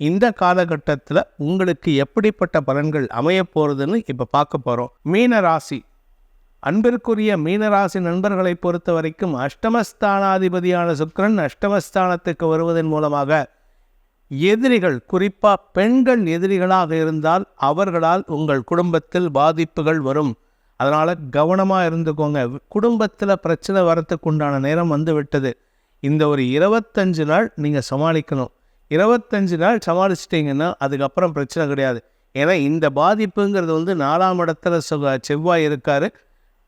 இந்த காலகட்டத்தில் உங்களுக்கு எப்படிப்பட்ட பலன்கள் அமைய போகிறதுன்னு இப்போ பார்க்க போகிறோம் மீன ராசி அன்பிற்குரிய மீனராசி நண்பர்களை பொறுத்த வரைக்கும் அஷ்டமஸ்தானாதிபதியான சுக்கரன் அஷ்டமஸ்தானத்துக்கு வருவதன் மூலமாக எதிரிகள் குறிப்பாக பெண்கள் எதிரிகளாக இருந்தால் அவர்களால் உங்கள் குடும்பத்தில் பாதிப்புகள் வரும். அதனால் கவனமாக இருந்துக்கோங்க. குடும்பத்தில் பிரச்சனை வரத்துக்கு உண்டான நேரம் வந்து விட்டது இந்த ஒரு இருபத்தஞ்சு நாள் நீங்கள் சமாளிக்கணும். இருபத்தஞ்சு நாள் சமாளிச்சிட்டிங்கன்னா அதுக்கப்புறம் பிரச்சனை கிடையாது. ஏன்னா இந்த பாதிப்புங்கிறது வந்து நாலாம் இடத்துல செவ்வ- செவ்வாய் இருக்கார்.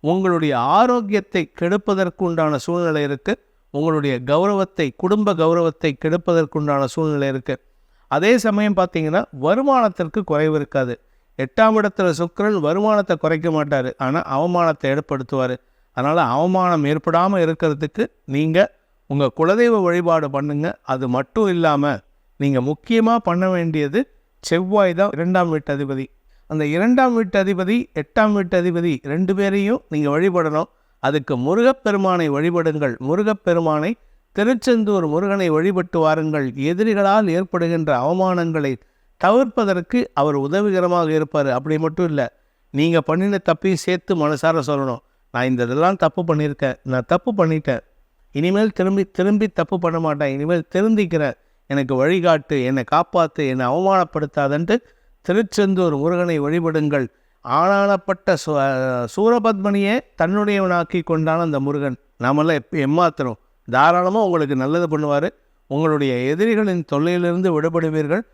உங்களுடைய ஆரோக்கியத்தை கெடுப்பதற்கு உண்டான சூழ்நிலை இருக்குது உங்களுடைய கௌரவத்தை குடும்ப கௌரவத்தை கெடுப்பதற்குண்டான சூழ்நிலை இருக்குது அதே சமயம் பார்த்தீங்கன்னா வருமானத்திற்கு குறைவு இருக்காது. எட்டாம் இடத்துல சுக்கரன் வருமானத்தை குறைக்க மாட்டார். ஆனால் அவமானத்தை ஏற்படுத்துவார். அதனால் அவமானம் ஏற்படாமல் இருக்கிறதுக்கு நீங்கள் உங்கள் குலதெய்வ வழிபாடு பண்ணுங்க. அது மட்டும் இல்லாமல் நீங்கள் முக்கியமாக பண்ண வேண்டியது செவ்வாய் தான் இரண்டாம் வீட்டு அதிபதி. அந்த இரண்டாம் வீட்டு அதிபதி எட்டாம் வீட்டு அதிபதி ரெண்டு பேரையும் நீங்கள் வழிபடணும். அதுக்கு முருகப்பெருமானை வழிபடுங்கள். முருகப்பெருமானை திருச்செந்தூர் முருகனை வழிபட்டு வாருங்கள். எதிரிகளால் ஏற்படுகின்ற அவமானங்களை தவிர்ப்பதற்கு அவர் உதவிகரமாக இருப்பார். அப்படி மட்டும் இல்லை நீங்கள் பண்ணின தப்பையும் சேர்த்து மனசார சொல்லணும். நான் இந்த இதெல்லாம் தப்பு பண்ணியிருக்கேன். நான் தப்பு பண்ணிட்டேன். இனிமேல் திரும்பி திரும்பி தப்பு பண்ண மாட்டேன். இனிமேல் திருந்திக்கிறேன். எனக்கு வழிகாட்டு என்னை காப்பாற்று என்னை அவமானப்படுத்தாதன்ட்டு திருச்செந்தூர் முருகனை வழிபடுங்கள். ஆனானப்பட்ட சு சூரபத்மனியே தன்னுடையவனாக்கி கொண்டான அந்த முருகன். நாமெல்லாம் எப்போ எம்மாத்திரம் தாராளமாக உங்களுக்கு நல்லது பண்ணுவார். உங்களுடைய எதிரிகளின் தொல்லையிலிருந்து விடுபடுவீர்கள்.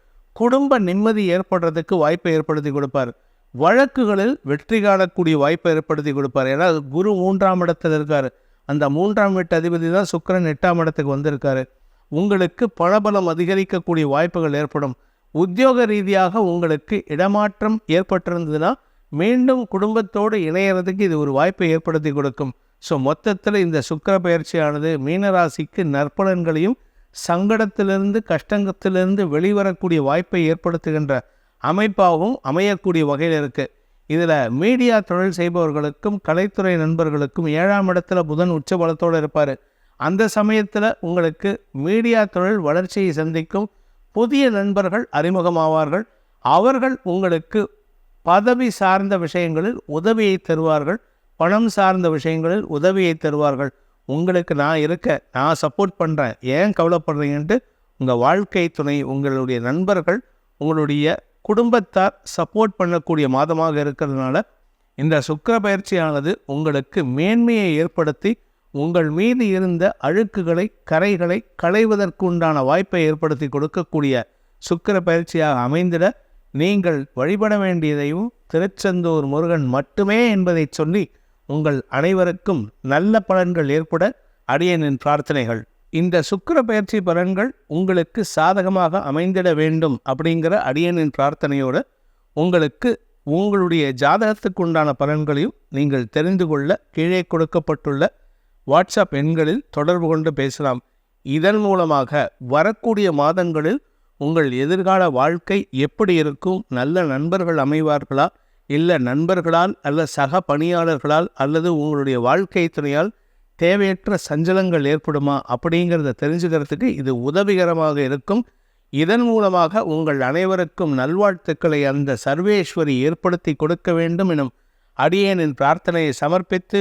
குடும்ப நிம்மதி ஏற்படுறதுக்கு வாய்ப்பை ஏற்படுத்தி கொடுப்பார். வழக்குகளில் வெற்றி காணக்கூடிய வாய்ப்பை ஏற்படுத்தி கொடுப்பார். ஏன்னா குரு மூன்றாம் இடத்தில் இருக்கார். அந்த மூன்றாம் வீட்டு அதிபதி தான் சுக்கிரன் எட்டாம் இடத்துக்கு வந்திருக்காரு. உங்களுக்கு பணபலம் அதிகரிக்கக்கூடிய வாய்ப்புகள் ஏற்படும். உத்தியோக ரீதியாக உங்களுக்கு இடமாற்றம் ஏற்பட்டிருந்ததுன்னா மீண்டும் குடும்பத்தோடு இணையறதுக்கு இது ஒரு வாய்ப்பை ஏற்படுத்தி கொடுக்கும். ஸோ மொத்தத்தில் இந்த சுக்கிர பயிற்சியானது மீனராசிக்கு நற்பலன்களையும் சங்கடத்திலிருந்து கஷ்டத்திலிருந்து வெளிவரக்கூடிய வாய்ப்பை ஏற்படுத்துகின்ற அமைப்பாகவும் அமையக்கூடிய வகையில் இருக்குது இதில் மீடியா தொழில் செய்பவர்களுக்கும் கலைத்துறை நண்பர்களுக்கும் ஏழாம் இடத்துல புதன் உச்ச பலத்தோடு இருப்பார். அந்த சமயத்தில் உங்களுக்கு மீடியா தொழில் வளர்ச்சியை சந்திக்கும் புதிய நண்பர்கள் அறிமுகமாவார்கள். அவர்கள் உங்களுக்கு பதவி சார்ந்த விஷயங்களில் உதவியை தருவார்கள். பணம் சார்ந்த விஷயங்களில் உதவியை தருவார்கள். உங்களுக்கு நான் இருக்க நான் சப்போர்ட் பண்ணுறேன் ஏன் கவலைப்படுறீங்கன்ட்டு உங்கள் வாழ்க்கை துணை உங்களுடைய நண்பர்கள் உங்களுடைய குடும்பத்தார் சப்போர்ட் பண்ணக்கூடிய மாதமாக இருக்கிறதுனால இந்த சுக்கிர பயிற்சியானது உங்களுக்கு மேன்மையை ஏற்படுத்தி உங்கள் மீது இருந்த அழுக்குகளை கரைகளை களைவதற்குண்டான வாய்ப்பை ஏற்படுத்தி கொடுக்கக்கூடிய சுக்கிர பயிற்சியாக அமைந்திட நீங்கள் வழிபட வேண்டியதையும் திருச்செந்தூர் முருகன் மட்டுமே என்பதை சொல்லி உங்கள் அனைவருக்கும் நல்ல பலன்கள் ஏற்பட அடியனின் பிரார்த்தனைகள். இந்த சுக்கிர பயிற்சி பலன்கள் உங்களுக்கு சாதகமாக அமைந்திட வேண்டும் அப்படிங்கிற அடியனின் பிரார்த்தனையோடு உங்களுக்கு உங்களுடைய ஜாதகத்துக்கு உண்டான பலன்களையும் நீங்கள் தெரிந்து கொள்ள கீழே கொடுக்கப்பட்டுள்ள வாட்ஸ்அப் எண்களில் தொடர்பு கொண்டு பேசலாம். இதன் மூலமாக வரக்கூடிய மாதங்களில் உங்கள் எதிர்கால வாழ்க்கை எப்படி இருக்கும்? நல்ல நண்பர்கள் அமைவார்களா? இல்லை நண்பர்களால் அல்ல சக பணியாளர்களால் அல்லது உங்களுடைய வாழ்க்கை துணையால் தேவையற்ற சஞ்சலங்கள் ஏற்படுமா? அப்படிங்கிறத தெரிஞ்சுக்கிறதுக்கு இது உதவிகரமாக இருக்கும். இதன் மூலமாக உங்கள் அனைவருக்கும் நல்வாழ்த்துக்களை அந்த சர்வேஸ்வரி ஏற்படுத்தி கொடுக்க வேண்டும் எனும் அடியேனின் பிரார்த்தனையை சமர்ப்பித்து